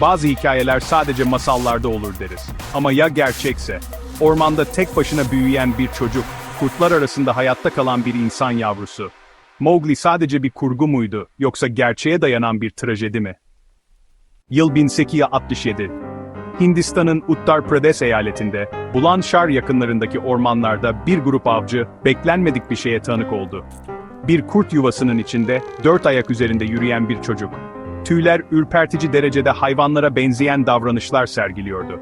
Bazı hikayeler sadece masallarda olur deriz. Ama ya gerçekse? Ormanda tek başına büyüyen bir çocuk, kurtlar arasında hayatta kalan bir insan yavrusu. Mowgli sadece bir kurgu muydu, yoksa gerçeğe dayanan bir trajedi mi? Yıl 1867. Hindistan'ın Uttar Pradesh eyaletinde, Bulanshar yakınlarındaki ormanlarda bir grup avcı, beklenmedik bir şeye tanık oldu. Bir kurt yuvasının içinde, dört ayak üzerinde yürüyen bir çocuk. Tüyler ürpertici derecede hayvanlara benzeyen davranışlar sergiliyordu.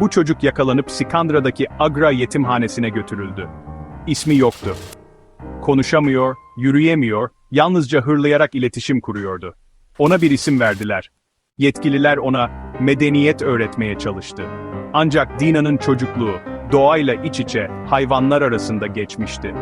Bu çocuk yakalanıp Sikandra'daki Agra yetimhanesine götürüldü. İsmi yoktu. Konuşamıyor, yürüyemiyor, yalnızca hırlayarak iletişim kuruyordu. Ona bir isim verdiler. Yetkililer ona medeniyet öğretmeye çalıştı. Ancak Dina'nın çocukluğu, doğayla iç içe, hayvanlar arasında geçmişti.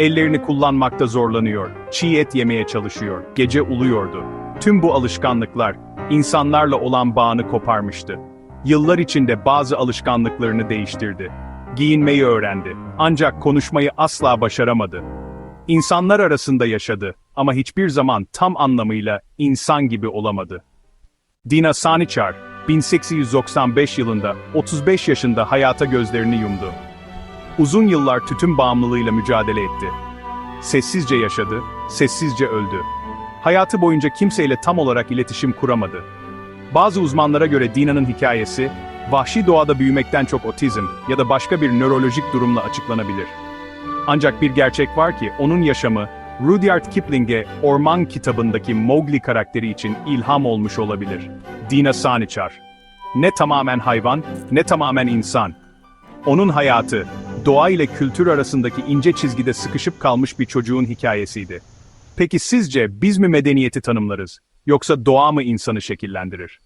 Ellerini kullanmakta zorlanıyor, çiğ et yemeye çalışıyor, gece uluyordu. Tüm bu alışkanlıklar, insanlarla olan bağını koparmıştı. Yıllar içinde bazı alışkanlıklarını değiştirdi. Giyinmeyi öğrendi, ancak konuşmayı asla başaramadı. İnsanlar arasında yaşadı ama hiçbir zaman tam anlamıyla insan gibi olamadı. Dina Sanichar, 1895 yılında 35 yaşında hayata gözlerini yumdu. Uzun yıllar tütün bağımlılığıyla mücadele etti. Sessizce yaşadı, sessizce öldü. Hayatı boyunca kimseyle tam olarak iletişim kuramadı. Bazı uzmanlara göre Dina'nın hikayesi, vahşi doğada büyümekten çok otizm ya da başka bir nörolojik durumla açıklanabilir. Ancak bir gerçek var ki onun yaşamı, Rudyard Kipling'e Orman kitabındaki Mowgli karakteri için ilham olmuş olabilir. Dina Sanichar. Ne tamamen hayvan, ne tamamen insan. Onun hayatı, doğa ile kültür arasındaki ince çizgide sıkışıp kalmış bir çocuğun hikayesiydi. Peki sizce biz mi medeniyeti tanımlarız, yoksa doğa mı insanı şekillendirir?